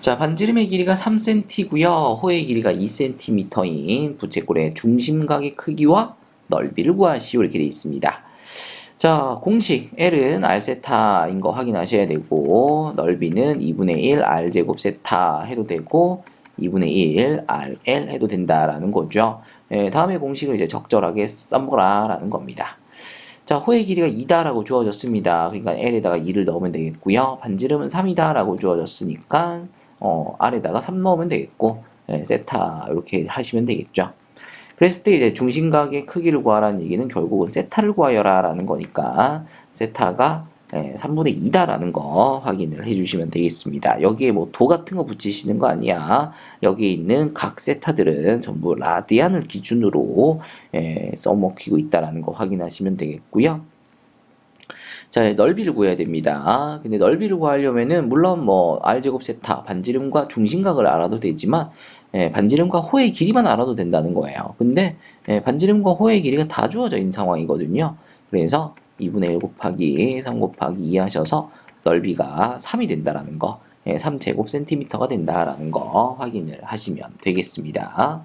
자, 반지름의 길이가 3cm고요. 호의 길이가 2cm인 부채꼴의 중심각의 크기와 넓이를 구하시오 이렇게 되어 있습니다. 자, 공식 L은 R 세타인 거 확인하셔야 되고 넓이는 2분의 1 R 제곱 세타 해도 되고 2분의 1 RL 해도 된다라는 거죠. 예, 다음에 공식을 이제 적절하게 써보라라는 겁니다. 자, 호의 길이가 2다라고 주어졌습니다. 그러니까 L에다가 2를 넣으면 되겠고요. 반지름은 3이다라고 주어졌으니까 어, R에다가 3 넣으면 되겠고 예, 세타 이렇게 하시면 되겠죠. 그랬을 때 이제 중심각의 크기를 구하라는 얘기는 결국은 세타를 구하여라 라는 거니까 세타가 3분의 2다라는 거 확인을 해주시면 되겠습니다. 여기에 뭐 도 같은 거 붙이시는 거 아니야. 여기에 있는 각 세타들은 전부 라디안을 기준으로 예, 써먹히고 있다라는 거 확인하시면 되겠고요. 자, 넓이를 구해야 됩니다. 근데 넓이를 구하려면은 물론 뭐 R제곱 세타, 반지름과 중심각을 알아도 되지만 예, 반지름과 호의 길이만 알아도 된다는 거예요. 근데 예, 반지름과 호의 길이가 다 주어져 있는 상황이거든요. 그래서 2분의 1 곱하기 3 곱하기 2 하셔서 넓이가 3이 된다라는 거, 예, 3제곱 센티미터가 된다라는 거 확인을 하시면 되겠습니다.